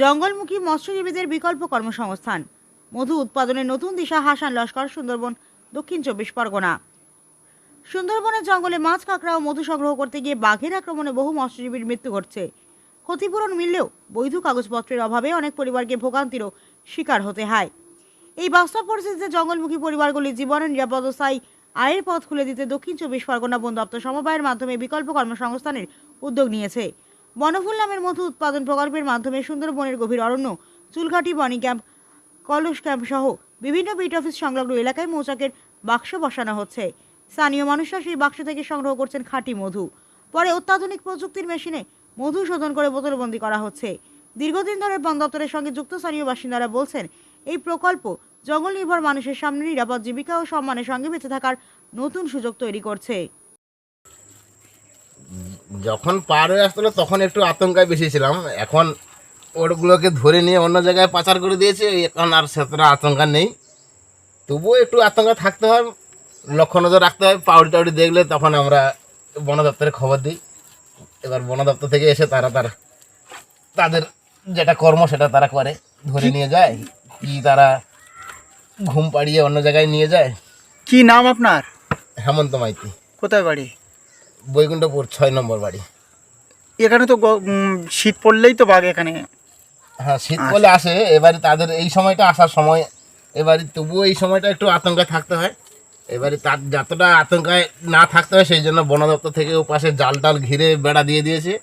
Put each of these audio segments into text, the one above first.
জঙ্গলমুখী মৎস্যজীবীদের বিকল্প কর্মসংস্থান। মধু উৎপাদনে নতুন দিশা হাসান লস্কর সুন্দরবন, দক্ষিণ চব্বিশ পরগনা। সুন্দরবনের জঙ্গলে মাছ, কাঁকড়া ও মধু সংগ্রহ করতে গিয়ে বাঘের আক্রমণে বহু মৎস্যজীবীর মৃত্যু ঘটছে। ক্ষতিপূরণ মিললেও বৈধ কাগজপত্রের অভাবে অনেক পরিবারকে ভোগান্তিরও শিকার হতে হয়। এই বাস্তব পরিস্থিতিতে জঙ্গলমুখী পরিবারগুলির জীবনের নিরাপদতায় আয়ের পথ খুলে দিতে দক্ষিণ চব্বিশ পরগনা বন দপ্তর সমবায়ের মাধ্যমে বিকল্প কর্মসংস্থানের উদ্যোগ নিয়েছে। বনফুল নামের মধু উৎপাদন প্রকল্পের মাধ্যমে সুন্দরবনের গভীর অরণ্য চুলকাটি বনি ক্যাম্প, কলস ক্যাম্প সহ বিভিন্ন বিট অফিস সংলগ্ন এলাকায় মৌচাকের বাক্স বসানো হচ্ছে। স্থানীয় মানুষরা সেই বাক্স থেকে সংগ্রহ করছেন খাঁটি মধু। পরে অত্যাধুনিক প্রযুক্তির মেশিনে মধু শোধন করে বোতলবন্দি করা হচ্ছে। দীর্ঘদিন ধরে বন দপ্তরের সঙ্গে যুক্ত স্থানীয় বাসিন্দারা বলছেন, এই প্রকল্প জঙ্গল নির্ভর মানুষের সামনে নিরাপদ জীবিকা ও সম্মানের সঙ্গে বেঁচে থাকার নতুন সুযোগ তৈরি করছে। যখন পার হয়ে আসতো তখন একটু আতঙ্কায় বেশি ছিলাম। এখন ওগুলোকে ধরে নিয়ে অন্য জায়গায় পাচার করে দিয়েছে এখন আর সেতটা আতঙ্ক নেই। তবুও একটু আতঙ্ক থাকতে হয় লক্ষ্য নজর রাখতে হয় পাউডি টাউডি দেখলে তখন আমরা বন দপ্তরে খবর দিই। এবার বন দপ্তর থেকে এসে তারা তার তাদের যেটা কর্ম সেটা তারা করে ধরে নিয়ে যায়। কি তারা ঘুম পাড়িয়ে অন্য জায়গায় নিয়ে যায়? কি নাম আপনার? হেমন্ত মাইতি। কোথায় বাড়ি? বৈকুণ্ঠপুর ছয় নম্বর বাড়ি। এখানে তো শীত পড়লেই তো বাঘ এখানে। হ্যাঁ শীত বলে আসে এবারে তাদের এই সময়টা আসার সময়। এবারে তবুও এই সময়টা একটু আতঙ্কে থাকতে হয়। এবারে তার যতটা আতঙ্কায় না থাকতে হয় সেই জন্য বন দপ্তর থেকে ও পাশে জাল টাল ঘিরে বেড়া দিয়ে দিয়েছে।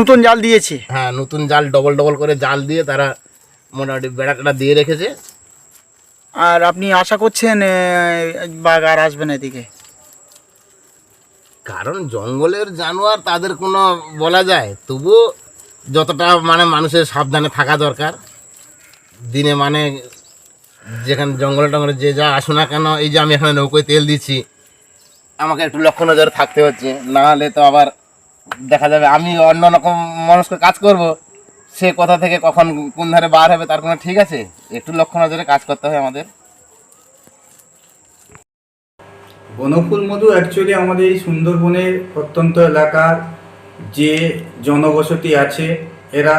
নতুন জাল দিয়েছে? হ্যাঁ নতুন জাল ডবল ডবল করে জাল দিয়ে তারা মোটামুটি বেড়া টেড়া দিয়ে রেখেছে। আর আপনি আশা করছেন বাঘ আর আসবে না এদিকে? কারণ জঙ্গলের জানোয়ার তাদের কোনো বলা যায়। তবুও যতটা মানে মানুষের সাবধানে থাকা দরকার। দিনে মানে যেখানে জঙ্গলে টঙ্গলে যে যা আসো না কেন, এই যে আমি এখানে নৌকোয় তেল দিচ্ছি, আমাকে একটু লক্ষ্য নজরে থাকতে হচ্ছে। না হলে তো আবার দেখা যাবে আমি অন্য রকম মানুষকে কাজ করব। সে কোথা থেকে কখন কোন ধারে বার হবে তার কোনো ঠিক আছে? একটু লক্ষ্য নজরে কাজ করতে হয় আমাদের। বনফুল মধু অ্যাকচুয়ালি আমাদের এই সুন্দরবনের প্রত্যন্ত এলাকার যে জনবসতি আছে, এরা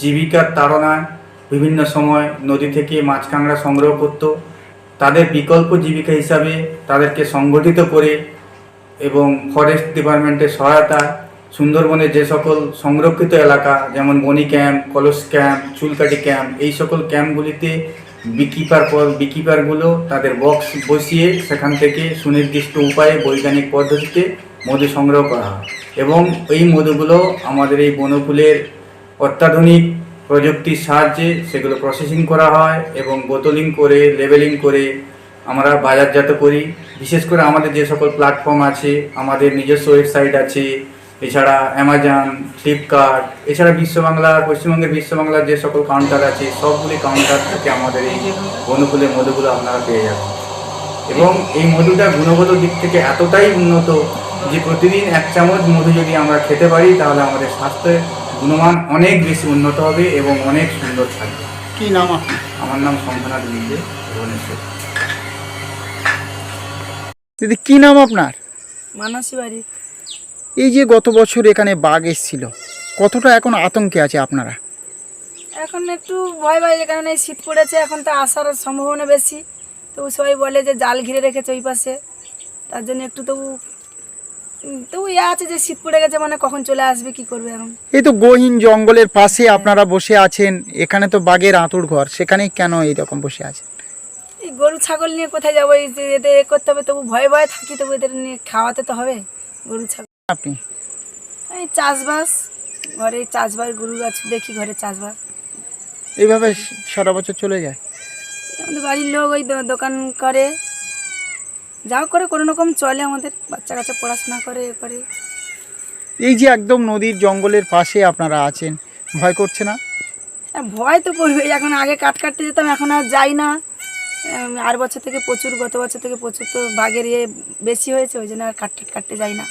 জীবিকার তাড়নায় বিভিন্ন সময় নদী থেকে মাছ কাঁকড়া সংগ্রহ করত। তাদের বিকল্প জীবিকা হিসাবে তাদেরকে সংগঠিত করে এবং ফরেস্ট ডিপার্টমেন্টের সহায়তা সুন্দরবনের যে সকল সংরক্ষিত এলাকা, যেমন বনি ক্যাম্প, কলস ক্যাম্প চুলকাটি ক্যাম্প, এই সকল ক্যাম্পগুলিতে বিকিপার বিকিপারগুলো তাদের বক্স বসিয়ে সেখান থেকে সুনির্দিষ্ট উপায়ে বৈজ্ঞানিক পদ্ধতিতে মধু সংগ্রহ করা হয়। এবং এই মধুগুলো আমাদের এই বনফুলের অত্যাধুনিক প্রযুক্তির সাহায্যে সেগুলো প্রসেসিং করা হয় এবং বোতলিং করে লেবেলিং করে আমরা বাজারজাত করি। বিশেষ করে আমাদের যে সকল প্ল্যাটফর্ম আছে, আমাদের নিজস্ব ওয়েবসাইট আছে এছাড়া অ্যামাজন ফ্লিপকার্ট এছাড়া বিশ্ব বাংলার পশ্চিমবঙ্গের বিশ্ব বাংলার যে সকল কাউন্টার আছে সবগুলি কাউন্টার থেকে আমাদের এই বনফুলের মধুগুলো আপনারা পেয়ে যাবেন। এবং এই মধুটা গুণগত দিক থেকে এতটাই উন্নত যে প্রতিদিন এক চামচ মধু যদি আমরা খেতে পারি তাহলে আমাদের স্বাস্থ্যের গুণমান অনেক বেশি উন্নত হবে এবং অনেক সুন্দর থাকবে। কি নাম আমার নাম শঙ্খনাথ মিন্দে ভুবনেশ্বর। দিদি কি নাম আপনার? মানসী বাড়ি। এই যে গত বছর এখানে বাঘ এসেছিল কতটা এখন আতঙ্কে আছে আপনারা? এখন একটু ভয় ভয় কারণে এই শীত পড়েছে এখন তো আসার সম্ভাবনা বেশি। তো সবাই বলে যে জাল ঘিরে রেখেছে ওই পাশে। তার জন্য একটু তবু তবু ইয়ে আছে যে শীত পড়ে গেছে মানে কখন চলে আসবে কি করবে এখন? এই তো গহীন জঙ্গলের পাশে আপনারা বসে আছেন এখানে তো বাঘের আঁতুর ঘর সেখানে কেন এইরকম বসে আছেন? এই গরু ছাগল নিয়ে কোথায় যাব? এদের এ করতে হবে তবু ভয়ে ভয়ে থাকি তবু এদের নিয়ে খাওয়াতে তো হবে গরু ছাগল। আপনি? এই চাষবাস ঘরে চাষবাস গরু গাছ দেখি ঘরে চাষবাস। এইভাবে সারা বছর চলে যায়? আমাদের বাড়ির লোক ওই দোকান করে। যাও করে কোনো রকম চলে আমাদের। বাচ্চা কাচ্চা পড়াশোনা করে এ করে। এই যে একদম নদীর জঙ্গলের পাশে আপনারা আছেন ভয় করছে না? হ্যাঁ ভয় তো করবে এখন আগে কাট কাটতে যেতাম এখন আর যাই না। উম, আর বছর থেকে প্রচুর গত বছর থেকে প্রচুর তো বাঘের ইয়ে বেশি হয়েছে ওই জন্য আর কাট টাট কাটতে যাই না।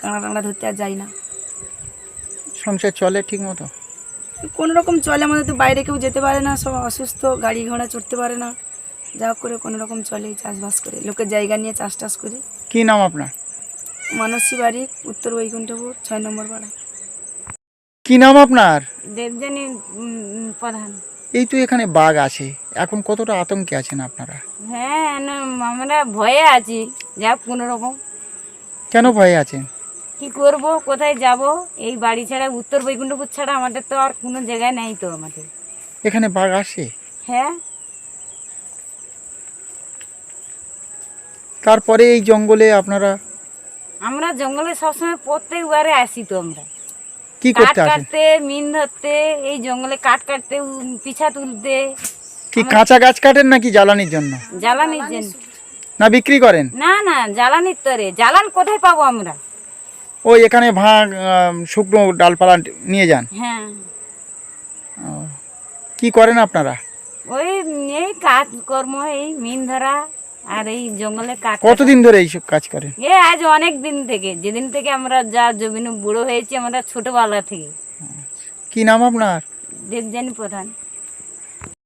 কাঁকড়া টাংড়া ধরতে আর যাই না। সংসার চলে ঠিক মতো কোনো রকম চলে আমাদের তো বাইরে কেউ যেতে পারে না সব অসুস্থ গাড়ি ঘোড়া চড়তে পারে না। যা হোক করে কোনো রকম চলে চাষবাস করে লোকের জায়গা নিয়ে চাষ টাস করি। কি নাম আপনার? মানসী বাড়ি উত্তর বৈকুণ্ঠপুর ছয় নম্বর পাড়া। কি নাম আপনার? দেবজানী প্রধান। এই তো এখানে বাঘ আছে এখন কতটা আতঙ্কে আছেন আপনারা? হ্যাঁ না, আমরা ভয়ে আছি যা কোনো রকম। কেন ভয়ে আছেন? কি করব কোথায় যাব? এই বাড়ি ছাড়া উত্তর বৈকুণ্ঠপুর ছাড়া আমাদের তো আর কোনো জায়গায় নেই তো আমাদের। এখানে বাঘ আসে? হ্যাঁ। তারপরে এই জঙ্গলে আপনারা? আমরা জঙ্গলে সবসময় প্রত্যেকবারে আসি তো আমরা। কি কাঠ করতে আসেন? কাটতে মিন ধরতে এই জঙ্গলে কাঠ কাটতে পিছা তুলতে। কি কাঁচা গাছ কাটেন নাকি জ্বালানির জন্য? জ্বালানির জন্য। না বিক্রি করেন? না না জ্বালানির তরে। জ্বালান কোথায় পাবো আমরা? ওই এখানে ভাগ শুকনো ডালপালা নিয়ে যান? হ্যাঁ। কি করেন আপনারা? ওই এই কাজ কর্ম এই মিন ধরা আর এই জঙ্গলে কাটা। কতদিন ধরে এইসব কাজ করেন? এ আজ অনেক দিন থেকে। যেদিন থেকে আমরা যা জমিনে বুড়ো হয়েছি আমরা ছোটবেলা থেকে। কি নাম আপনার? দেবজানী প্রধান।